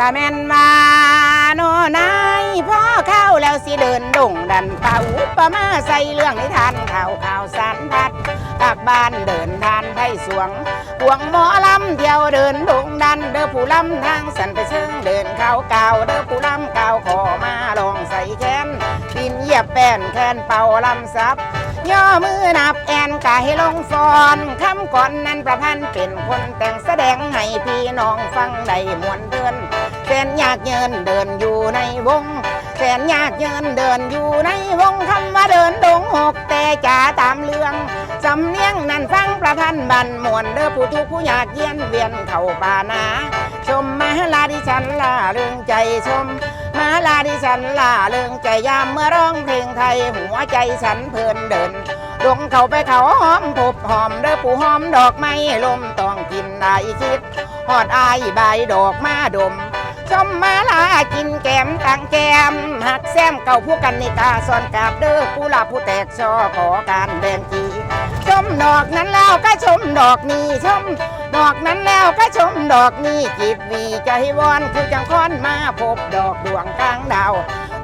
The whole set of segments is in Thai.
ละแม่นมาโนนายพ่อเข้าแล้วสิเดินดงดันเป่าอุปมาใส่เรื่องนิทานข่าวข่าวสารพัดกลับบ้านเดินทานไทยสวงหวงหมอลำเที่ยวเดินดงดันเด้อผู้ลำทางสันไปเชิงเดินเข้าเก่าเด้อผู้ลำเก่าขอมาลองใส่แขนปินเหยียบแป้นแคนเป่าลำซับ ย่อมือนับแอนกายลงฟอนคำก่อนนั้นประพันธ์เป็นคนแต่งแสดงให้พี่น้องฟังได้มวนเดินแฟนอยากเยินเดินอยู่ในวงแฟนอยากเยินเดินอยู่ในวงคำว่าเดินดงหกแต่จ๋าตามเรื่องสำเนียงนั้นฟังประพันธ์บันมวนเด้อผู้ทุกผู้อยากเยียนเวียนเข้าป่านาชมมาลาดิฉันลาเรื่องใจชม มาลาดิฉันลาเรื่องใจยามเมื่อร้องเพลงไทย หัวใจฉันเพลินเดินดงเขาไปเขาหอมผบหอมเด้อผู้หอมดอกไม้ลมต้องกินได้คิดหอดอายใบยดอกมาดมชมมาลากินแกมตังแกมหักแซมเก่าผู้กันนิกาซ่อนกาบเด้อผู้ลาผู้แตกชอขอการแบ่งจีช มดอกนั้นแล้วก็ชมดอกนี้ชม ดอกนั้นแล้วก็ชมดอกนี้จีบวีใจวอนคือจังค้อนมาพบดอกดวงกลางดาว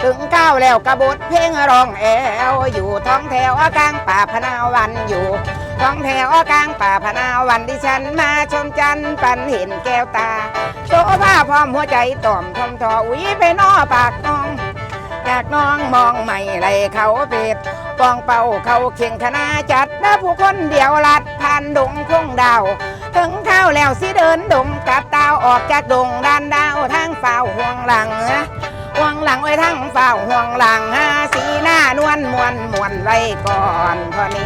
ถึงก้าวแล้วกระบทเพลงร้องแอวอยู่ท้องแถวกลางป่าพนาวันอยู่ท้องแถวกลางป่าพนาวันที่ฉันมาชมจันปันเห็นแก้วตาโซภาพร้อมหัวใจต่อมทอมทออุ้ยไปนอปากนอ งอยากน้องมองไม่ไรเขาเปิดปองเป่าเขาเข่งคณะจัดนะผู้คนเดียวลัดผ่านดงคงดาวถึงข้าวแล้วสิเดินดงกับดาวออกจากดงด้านดาวทางฝ่าวห่วงหลังนะห่วงหลังไว้ทั้งฝ่าวห่วงหลังหาสีหน้านวลมวลมวลไว้ก่อนพอนี้